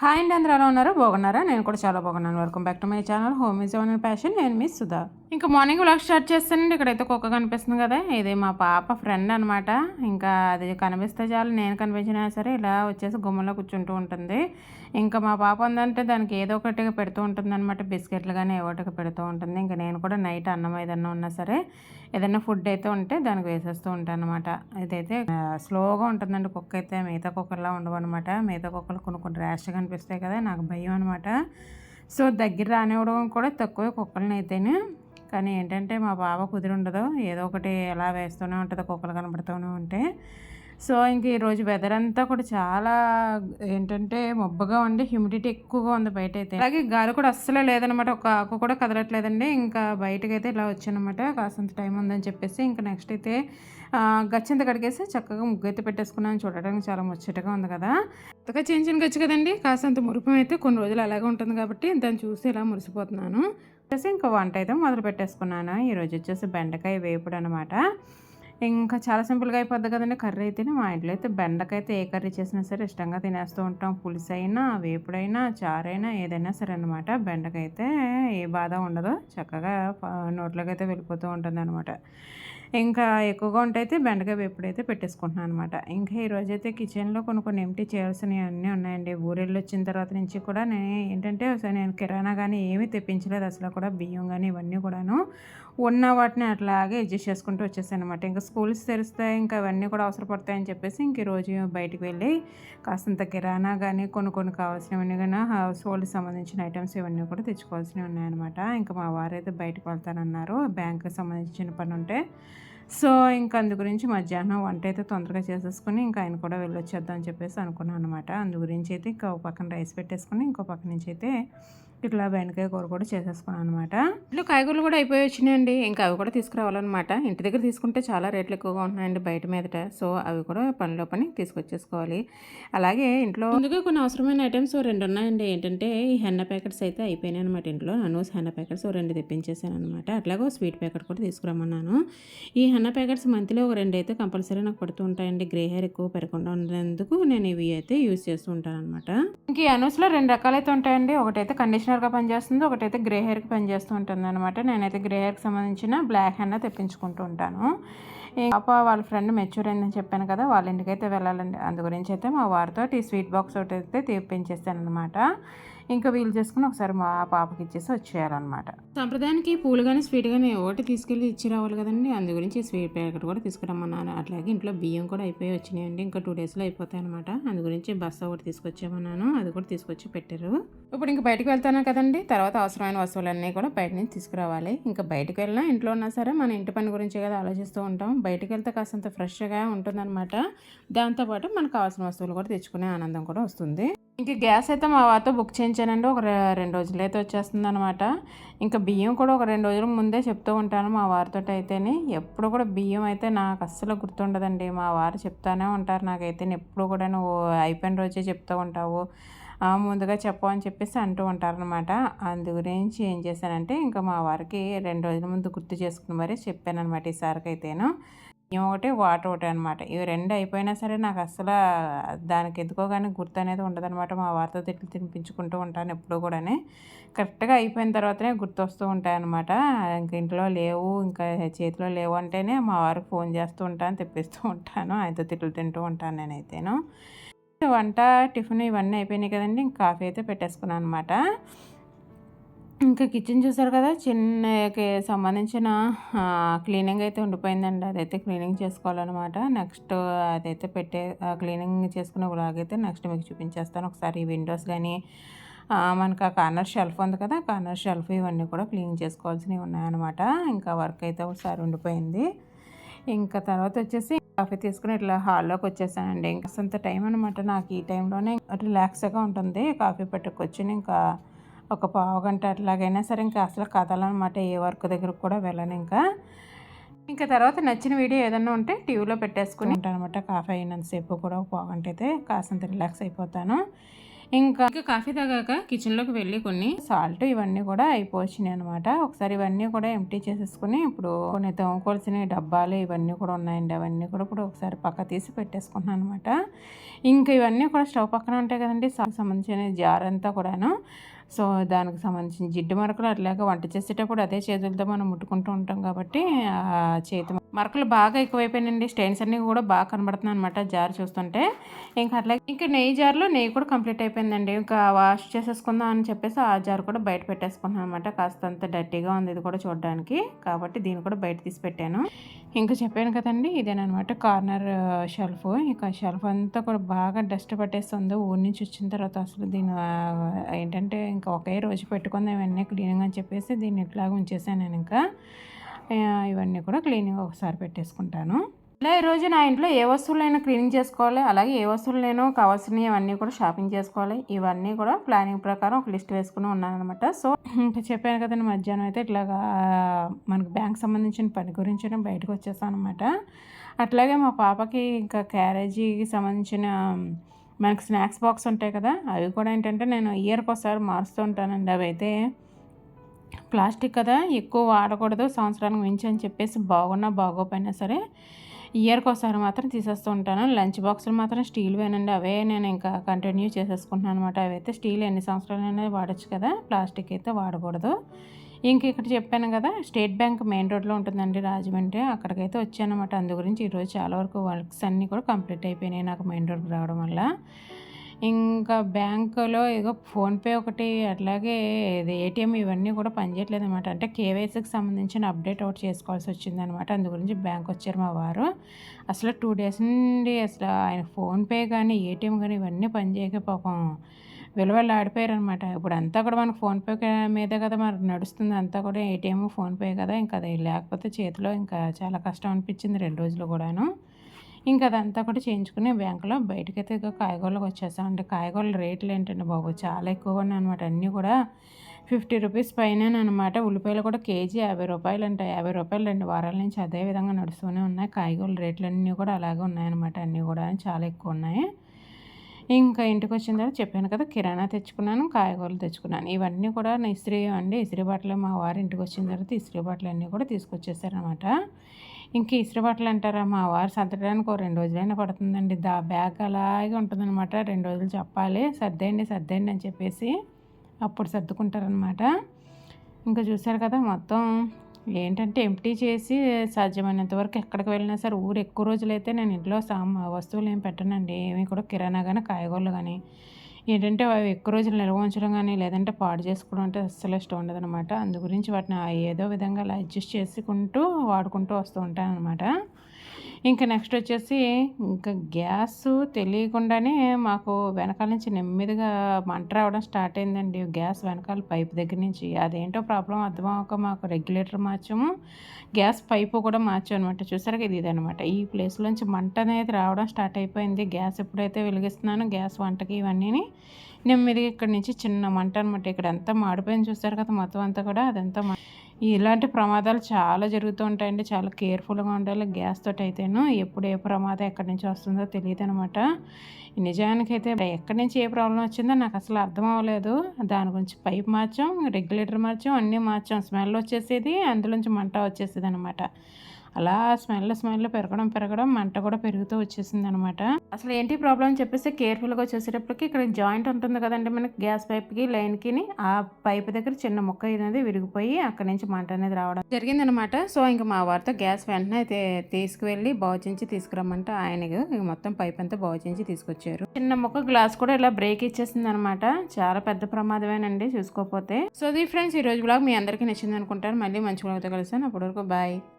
Hi అండి అందరూ ఎలా ఉన్నారు? బాగున్నారా? నేను కూడా చాలా బాగున్నాను. Welcome back to my channel home is own passion నేను మిస్ సుధా. ఇంకా మార్నింగ్ వ్లాగ్ స్టార్ట్ చేస్తానండి. ఇక్కడైతే కుక్క కనిపిస్తుంది కదా. ఇది మా పాప ఫ్రెండ్ అనమాట ఇంకా అది కనిపిస్తే చాలు. నేను కనిపించినా సరే ఇలా వచ్చేసి గుమ్మలో కూర్చుంటూ ఉంటుంది. ఇంకా మా పాప ఉందంటే దానికి ఏదో ఒకటిగా పెడుతూ ఉంటుంది అనమాట బిస్కెట్లు కానీ ఏదో పెడుతూ ఉంటుంది. ఇంకా నేను కూడా నైట్ అన్నం ఏదన్నా ఉన్నా సరే ఏదైనా ఫుడ్ అయితే ఉంటే దానికి వేసేస్తూ ఉంటాను అనమాట ఇదైతే స్లోగా ఉంటుందండి కుక్క అయితే. మిగతా కుక్కర్లా ఉండవు అనమాట మిగతా కుక్కలు కొన్ని కొన్ని ర్యాష్గా కనిపిస్తాయి కదా నాకు భయం అనమాట సో దగ్గర రానివ్వడం కూడా తక్కువే కుక్కలని అయితేనే. కానీ ఏంటంటే మా బావ కుదిరి ఉండదు. ఏదో ఒకటి ఎలా వేస్తూనే ఉంటుంది కుక్కలు కనబడుతూనే ఉంటే. సో ఇంక ఈరోజు వెదర్ అంతా కూడా చాలా ఏంటంటే మబ్బుగా ఉండి హ్యూమిడిటీ ఎక్కువగా ఉంది బయట అయితే అలాగే గాలి కూడా అస్సలే లేదనమాట ఒక ఆకు కూడా కదలట్లేదండి. ఇంకా బయటకు అయితే ఇలా వచ్చానమాట కాసంత టైం ఉందని చెప్పేసి ఇంకా నెక్స్ట్ అయితే గచ్చంత గచ్చింత కడిగేసి చక్కగా ముగ్గు అయితే పెట్టేసుకున్నాను. చూడడానికి చాలా ముచ్చటగా ఉంది కదా. కొత్తగా చిన్న చిన్న గచ్చు కదండి కాసంత మురుపు అయితే కొన్ని రోజులు అలాగే ఉంటుంది కాబట్టి దాన్ని చూసి ఇలా మురిసిపోతున్నాను. వచ్చేసి ఇంకా వంట అయితే మొదలు పెట్టేసుకున్నాను. ఈరోజు వచ్చేసి బెండకాయ వేపుడు అనమాట ఇంకా చాలా సింపుల్గా అయిపోద్ది కదండి కర్రీ అయితేనే మా ఇంట్లో అయితే బెండకైతే అయితే ఏ కర్రీ చేసినా సరే ఇష్టంగా తినేస్తూ ఉంటాం. పులుసు అయినా వేపుడైనా చారైనా ఏదైనా సరే అనమాట బెండకైతే అయితే ఏ బాధ ఉండదు. చక్కగా నోట్లోకి అయితే వెళ్ళిపోతూ ఉంటుంది అనమాట ఇంకా ఎక్కువగా ఉంటే అయితే బెండకాయ వేపుడు అయితే పెట్టేసుకుంటున్నాను అనమాట ఇంకా ఈరోజు అయితే కిచెన్లో కొన్ని కొన్ని ఎంటీ చేయాల్సినవి అన్నీ ఉన్నాయండి. ఊరెళ్ళి వచ్చిన తర్వాత నుంచి కూడా నేను ఏంటంటే నేను కిరాణా కానీ ఏమీ తెప్పించలేదు. అసలు కూడా బియ్యం కానీ ఇవన్నీ కూడాను ఉన్న వాటిని అట్లాగే అడ్జస్ట్ చేసుకుంటూ వచ్చేసాను అనమాట ఇంకా స్కూల్స్ తెరిస్తే ఇంకా అవన్నీ కూడా అవసరపడతాయని చెప్పేసి ఇంక ఈరోజు బయటికి వెళ్ళి కాస్తంత కిరాణా కానీ కొన్ని కొన్ని కావాల్సినవన్నీ కానీ హౌస్ హోల్డ్కి సంబంధించిన ఐటమ్స్ ఇవన్నీ కూడా తెచ్చుకోవాల్సినవి ఉన్నాయన్నమాట. ఇంకా మా వారైతే బయటకు వెళ్తానన్నారు. బ్యాంక్కి సంబంధించిన పని ఉంటే సో ఇంకా అందు గురించి మధ్యాహ్నం వంట అయితే తొందరగా చేసేసుకుని ఇంకా ఆయన కూడా వెళ్ళొచ్చేద్దాం అని చెప్పేసి అనుకున్నాను అనమాట అందు గురించి అయితే ఇంకా ఒక పక్కన రైస్ పెట్టేసుకుని ఇంకో పక్క నుంచి అయితే ఇట్లా బెండకాయ కూర కూడా చేసేసుకున్నాను అనమాట ఇట్లా కాయగూరలు కూడా అయిపోయి వచ్చినాయండి. ఇంకా అవి కూడా తీసుకురావాలన్నమాట. ఇంటి దగ్గర తీసుకుంటే చాలా రేట్లు ఎక్కువగా ఉంటున్నాయండి బయట మీదట. సో అవి కూడా పనిలో పని తీసుకొచ్చేసుకోవాలి. అలాగే ఇంట్లో ముందుగా కొన్ని అవసరమైన ఐటమ్స్ రెండు ఉన్నాయండి. ఏంటంటే ఈ హెన్న ప్యాకెట్స్ అయితే అయిపోయినాయి అనమాట ఇంట్లో. నన్ను హెన్న ప్యాకెట్స్ రెండు తెప్పించేసాను అనమాట అట్లాగే స్వీట్ ప్యాకెట్ కూడా తీసుకురమ్మన్నాను. ఈ హెన్న ప్యాకెట్స్ మంత్లీ ఒక రెండు అయితే కంపల్సరీ నాకు పడుతూ ఉంటాయండి. గ్రే హెయిర్ ఎక్కువ పెరగకుండా ఉండేందుకు నేను ఇవి అయితే యూజ్ చేస్తూ ఉంటాను అనమాట ఇంక ఈ అనూస్లో రెండు రకాలైతే ఉంటాయండి. ఒకటైతే కండిషనర్గా పనిచేస్తుంది ఒకటైతే గ్రే హెయిర్కి పనిచేస్తూ ఉంటుంది అనమాట నేనైతే గ్రే హెయిర్కి సంబంధించిన బ్లాక్ హెన్న తెప్పించుకుంటూ ఉంటాను. పాప వాళ్ళ ఫ్రెండ్ మెచ్యూర్ అయిందని చెప్పాను కదా వాళ్ళ ఇంటికి అయితే వెళ్ళాలండి. అందు గురించి అయితే మా వారితో ఈ స్వీట్ బాక్స్ ఒకటి అయితే తెప్పించేస్తాను అనమాట ఇంకా వీలు చేసుకుని ఒకసారి మా పాపకి ఇచ్చేసి వచ్చేయాలన్నమాట. సంప్రదాయానికి పూలు కానీ స్వీట్ కానీ ఒకటి తీసుకెళ్ళి ఇచ్చి రావాలి కదండి. అందు గురించి స్వీట్ ప్యాకెట్ కూడా తీసుకురమ్మన్నాను. అట్లాగే ఇంట్లో బియ్యం కూడా అయిపోయి వచ్చినాయండి. ఇంకా టూ డేస్లో అయిపోతాయి అనమాట అందు గురించి బస్సు ఒకటి తీసుకొచ్చామన్నాను అది కూడా తీసుకొచ్చి పెట్టారు. ఇప్పుడు ఇంకా బయటకు వెళ్తాను కదండి? తర్వాత అవసరమైన వస్తువులన్నీ కూడా బయట నుంచి తీసుకురావాలి. ఇంకా బయటకు వెళ్ళినా ఇంట్లో ఉన్నా సరే మన ఇంటి పని గురించే కదా ఆలోచిస్తూ ఉంటాం. బయటకు వెళ్తే కాస్తంత ఫ్రెష్గా ఉంటుందన్నమాట. దాంతోపాటు మనకు కావాల్సిన వస్తువులు కూడా తెచ్చుకునే ఆనందం కూడా వస్తుంది. ఇంక గ్యాస్ అయితే మా వారితో బుక్ చేయించానండి. ఒక రెండు రోజులు అయితే వచ్చేస్తుంది అనమాట ఇంకా బియ్యం కూడా ఒక రెండు రోజుల ముందే చెప్తూ ఉంటాను మా వారితో అయితేనే. ఎప్పుడు కూడా బియ్యం అయితే నాకు అస్సలు గుర్తుండదండి. మా వారు చెప్తానే ఉంటారు నాకైతే. ఎప్పుడు కూడా నువ్వు అయిపోయిన రోజే చెప్తూ ఉంటావు. ముందుగా చెప్పమని చెప్పేసి అంటూ ఉంటారనమాట అందు గురించి ఏం చేశానంటే ఇంకా మా వారికి రెండు రోజుల ముందు గుర్తు చేసుకుని మరీ చెప్పాను అనమాట ఈసారికి అయితేను ఒకటి వాటర్ ఒకటి అనమాట ఇవి రెండు అయిపోయినా సరే నాకు అసలు దానికి ఎందుకో కానీ గుర్తు అనేది ఉండదనమాట మా వారితో తిట్లు తినిపించుకుంటూ ఉంటాను ఎప్పుడూ కూడా కరెక్ట్గా అయిపోయిన తర్వాతనే గుర్తు వస్తూ ఉంటాయన్నమాట. ఇంక ఇంట్లో లేవు ఇంకా చేతిలో లేవు అంటేనే మా వారికి ఫోన్ చేస్తూ ఉంటాను తెప్పిస్తూ ఉంటాను ఆయనతో తిట్లు తింటూ ఉంటాను నేనైతేను. వంట టిఫిన్ ఇవన్నీ అయిపోయినాయి కదండి ఇంకా కాఫీ అయితే పెట్టేసుకున్నాను అనమాట ఇంకా కిచెన్ చూసారు కదా చిన్నకి సంబంధించిన క్లీనింగ్ అయితే ఉండిపోయిందండి. అదైతే క్లీనింగ్ చేసుకోవాలన్నమాట. నెక్స్ట్ అదైతే పెట్టే ఆ, క్లీనింగ్ చేసుకునే వ్లాగ్ అయితే నెక్స్ట్ మీకు చూపించేస్తాను. ఒకసారి విండోస్ కానీ మనకు ఆ కార్నర్ షెల్ఫ్ ఉంది కదా కార్నర్ షెల్ఫ్ ఇవన్నీ కూడా క్లీన్ చేసుకోవాల్సినవి ఉన్నాయన్నమాట. ఇంకా వర్క్ అయితే ఒకసారి ఉండిపోయింది. ఇంకా తర్వాత వచ్చేసి కాఫీ తీసుకుని ఇట్లా హాల్లోకి వచ్చేసానండి. ఇంకా అంత టైం అనమాట నాకు ఈ టైంలోనే రిలాక్స్గా ఉంటుంది. కాఫీ పెట్టుకొచ్చి ఇంకా ఒక పావు గంట అట్లాగైనా సరే ఇంకా అసలు కదలనమాట ఏ వర్క్ దగ్గర కూడా వెళ్ళను ఇంకా. ఇంకా తర్వాత నచ్చిన వీడియో ఏదైనా ఉంటే టీవీలో పెట్టేసుకుని ఉంటాను అనమాట కాఫీ అయినంతసేపు కూడా ఒక పావు గంట అయితే కాసంత రిలాక్స్ అయిపోతాను. ఇంకా ఇంకా కాఫీ తాగాక కిచెన్లోకి వెళ్ళి కొన్ని సాల్ట్ ఇవన్నీ కూడా అయిపోవచ్చినాయి అనమాట ఒకసారి ఇవన్నీ కూడా ఎంటీ చేసేసుకుని ఇప్పుడు కొన్ని తోముకోవాల్సిన డబ్బాలు ఇవన్నీ కూడా ఉన్నాయండి. అవన్నీ కూడా ఇప్పుడు ఒకసారి పక్క తీసి పెట్టేసుకున్నాను అనమాట ఇంకా ఇవన్నీ కూడా స్టవ్ పక్కన ఉంటాయి కదండి. సంబంధించిన జార్ అంతా కూడాను. సో దానికి సంబంధించిన జిడ్డు మరకలు అట్లాగే వంట చేసేటప్పుడు అదే చేతులతో మనం ముట్టుకుంటూ ఉంటాం కాబట్టి చేతి మరకలు బాగా ఎక్కువైపోయినాయండి. స్టెయిన్స్ అన్నీ కూడా బాగా కనబడుతున్నాయి అనమాట జార్ చూస్తుంటే. ఇంకా అట్లాగే ఇంకా నెయ్యి జార్లో నెయ్యి కూడా కంప్లీట్ అయిపోయిందండి. ఇంకా వాష్ చేసేసుకుందాం అని చెప్పేసి ఆ జార్ కూడా బయట పెట్టేసుకున్నాను అనమాట కాస్త అంత డర్టీగా ఉంది ఇది కూడా చూడడానికి. కాబట్టి దీన్ని కూడా బయట తీసి పెట్టాను. ఇంకా చెప్పాను కదండి ఇదేనమాట కార్నర్ షెల్ఫ్. ఇంకా షెల్ఫ్ అంతా కూడా బాగా డస్ట్ పట్టేస్తుంది. ఊరి నుంచి వచ్చిన తర్వాత అసలు దీని ఏంటంటే ఇంకా ఒకే రోజు పెట్టుకుందాం ఇవన్నీ క్లీనింగ్ అని చెప్పేసి దీన్ని ఇట్లాగా ఉంచేసాను నేను ఇంకా. ఇవన్నీ కూడా క్లీనింగ్ ఒకసారి పెట్టేసుకుంటాను. ఇలా ఈరోజు నా ఇంట్లో ఏ వస్తువులైనా క్లీనింగ్ చేసుకోవాలి. అలాగే ఏ వస్తువులు నేను కావాల్సినవి అవన్నీ కూడా షాపింగ్ చేసుకోవాలి. ఇవన్నీ కూడా ప్లానింగ్ ప్రకారం ఒక లిస్ట్ వేసుకుని ఉన్నానమాట సో ఇంకా చెప్పాను కదండి మధ్యాహ్నం అయితే ఇట్లాగా మనకు బ్యాంక్ సంబంధించిన పని గురించి బయటకు వచ్చేసాను అనమాట అట్లాగే మా పాపకి ఇంకా క్యారేజీకి సంబంధించిన మనకు స్నాక్స్ బాక్స్ ఉంటాయి కదా అవి కూడా ఏంటంటే నేను ఇయర్కి ఒకసారి మారుస్తూ ఉంటానండి. అవి అయితే ప్లాస్టిక్ కదా ఎక్కువ వాడకూడదు సంవత్సరానికి మించి అని చెప్పేసి బాగున్నా బాగోపోయినా సరే ఇయర్కి ఒకసారి మాత్రం తీసేస్తూ ఉంటాను. లంచ్ బాక్సులు మాత్రం స్టీల్ వేనండి అవే నేను ఇంకా కంటిన్యూ చేసేసుకుంటున్నాను అనమాట అవైతే స్టీల్ ఎన్ని సంవత్సరాలైనా వాడచ్చు కదా ప్లాస్టిక్ అయితే వాడకూడదు. ఇంక ఇక్కడ చెప్పాను కదా స్టేట్ బ్యాంక్ మెయిన్ రోడ్లో ఉంటుందండి రాజమండ్రి అక్కడికైతే వచ్చానమాట అందు గురించి ఈరోజు చాలా వరకు వర్క్స్ అన్నీ కూడా కంప్లీట్ అయిపోయినాయి నాకు మెయిన్ రోడ్కి రావడం వల్ల. ఇంకా బ్యాంకులో ఏదో ఫోన్పే ఒకటి అట్లాగే ఏటీఎం ఇవన్నీ కూడా పనిచేయట్లేదు అనమాట అంటే కేవైసీకి సంబంధించిన అప్డేట్ ఒకటి చేసుకోవాల్సి వచ్చింది అనమాట అందు గురించి బ్యాంక్ వచ్చారు మా వారు. అసలు టూ డేస్ నుండి అసలు ఆయన ఫోన్పే కానీ ఏటీఎం కానీ ఇవన్నీ పనిచేయక పాపం విలువలు ఆడిపోయారు అనమాట ఇప్పుడు అంతా కూడా మనకు ఫోన్పే మీదే కదా మరి నడుస్తుంది. అంతా కూడా ఏటీఎం ఫోన్పే కదా. ఇంకా అది లేకపోతే చేతిలో ఇంకా చాలా కష్టం అనిపించింది రెండు రోజులు కూడాను. ఇంకా అదంతా కూడా చేయించుకుని బ్యాంకులో బయటకైతే ఇక కాయగూరలకు వచ్చేసాం అంటే కాయగూరల రేట్లు ఏంటండి బాబు? చాలా ఎక్కువగా ఉన్నాయి అనమాట అన్నీ కూడా ఫిఫ్టీ రూపీస్ పైన అనమాట ఉల్లిపాయలు కూడా కేజీ యాభై రూపాయలు అంటే యాభై రూపాయలు రెండు వారాల నుంచి అదే విధంగా నడుస్తూనే ఉన్నాయి. కాయగూరల రేట్లు అన్నీ కూడా అలాగే ఉన్నాయన్నమాట. అన్నీ కూడా చాలా ఎక్కువ ఉన్నాయి. ఇంకా ఇంటికి వచ్చిన తర్వాత చెప్పాను కదా కిరాణా తెచ్చుకున్నాను కాయగూరలు తెచ్చుకున్నాను. ఇవన్నీ కూడా నా ఇస్త్రీ అండి. ఇస్త్రీ బట్టలు మా వారి ఇంటికి వచ్చిన తర్వాత ఇస్త్రీ బట్టలు అన్నీ కూడా తీసుకొచ్చేసారనమాట ఇంక ఇసురు బట్టలు అంటారా? మా వారు సర్దడానికి ఒక రెండు రోజులైనా పడుతుందండి. దా బ్యాగ్ అలాగే ఉంటుందన్నమాట. రెండు రోజులు చెప్పాలి. సర్దేయండి సర్దేయండి అని చెప్పేసి అప్పుడు సర్దుకుంటారనమాట ఇంకా చూసారు కదా మొత్తం ఏంటంటే ఎంప్టీ చేసి సాధ్యమైనంత వరకు ఎక్కడికి వెళ్ళినా సరే ఊరు ఎక్కువ రోజులైతే నేను ఇంట్లో సామ్ వస్తువులు ఏం పెట్టనండి. ఏమి కూడా కిరాణా కానీ కాయగూరలు కానీ ఏంటంటే అవి ఎక్కువ రోజులు నిల్వ ఉంచడం కానీ లేదంటే పాడు చేసుకోవడం అంటే అస్సలు ఇష్టం ఉండదు అనమాట అందు గురించి వాటిని ఏదో విధంగా అలా అడ్జస్ట్ చేసుకుంటూ వాడుకుంటూ వస్తూ ఉంటాను అనమాట ఇంకా నెక్స్ట్ వచ్చేసి ఇంకా గ్యాస్ తెలియకుండానే మాకు వెనకాల నుంచి నెమ్మదిగా మంట రావడం స్టార్ట్ అయిందండి. గ్యాస్ వెనకాల పైప్ దగ్గర నుంచి అదేంటో ప్రాబ్లం అర్థమవక మాకు రెగ్యులేటర్ మార్చాము. గ్యాస్ పైపు కూడా మార్చాం అనమాట చూసారా ఇది ఇదనమాట ఈ ప్లేస్లోంచి మంట అనేది రావడం స్టార్ట్ అయిపోయింది. గ్యాస్ ఎప్పుడైతే వెలిగిస్తున్నానో గ్యాస్ వంటకి ఇవన్నీ నెమ్మదిగా ఇక్కడ నుంచి చిన్న మంట అనమాట ఇక్కడ అంతా మాడిపోయింది చూసారు కదా మొత్తం అంతా కూడా అదంతా ఇలాంటి ప్రమాదాలు చాలా జరుగుతూ ఉంటాయండి. చాలా కేర్ఫుల్గా ఉండాలి. గ్యాస్ తోటి అయితేను ఎప్పుడు ఏ ప్రమాదం ఎక్కడి నుంచి వస్తుందో తెలియదు అనమాట నిజానికైతే ఎక్కడి నుంచి ఏ ప్రాబ్లం వచ్చిందో నాకు అసలు అర్థం అవ్వలేదు. దాని గురించి పైప్ మార్చాం రెగ్యులేటర్ మార్చాం అన్నీ మార్చాం. స్మెల్ వచ్చేసేది అందులోంచి మంట వచ్చేసేది అనమాట అలా స్మెల్ స్మెల్ పెరగడం పెరగడం మంట కూడా పెరుగుతూ వచ్చేసింది అనమాట అసలు ఏంటి ప్రాబ్లం అని చెప్పేసి కేర్ఫుల్గా వచ్చేసేటప్పటికి ఇక్కడ జాయింట్ ఉంటుంది కదండి మనకి గ్యాస్ పైప్కి లైన్కి ఆ పైప్ దగ్గర చిన్న ముక్క అనేది విరిగిపోయి అక్కడ నుంచి మంట అనేది రావడం జరిగిందనమాట. సో ఇంకా మా వారితో గ్యాస్ వెంటనే అయితే తీసుకువెళ్ళి బాగుచించి తీసుకురమ్మంటే ఆయనకు మొత్తం పైప్ అంతా బాగుచించి తీసుకొచ్చారు. చిన్న ముక్క గ్లాస్ కూడా ఇలా బ్రేక్ ఇచ్చేసింది అనమాట చాలా పెద్ద ప్రమాదమేనండి చూసుకోకపోతే. సో ఇది ఫ్రెండ్స్ ఈ రోజు బ్లాగ్ మీ అందరికీ నచ్చింది అనుకుంటారు మళ్ళీ మంచి బ్లాగ్తో కలిసాను అప్పటి వరకు బాయ్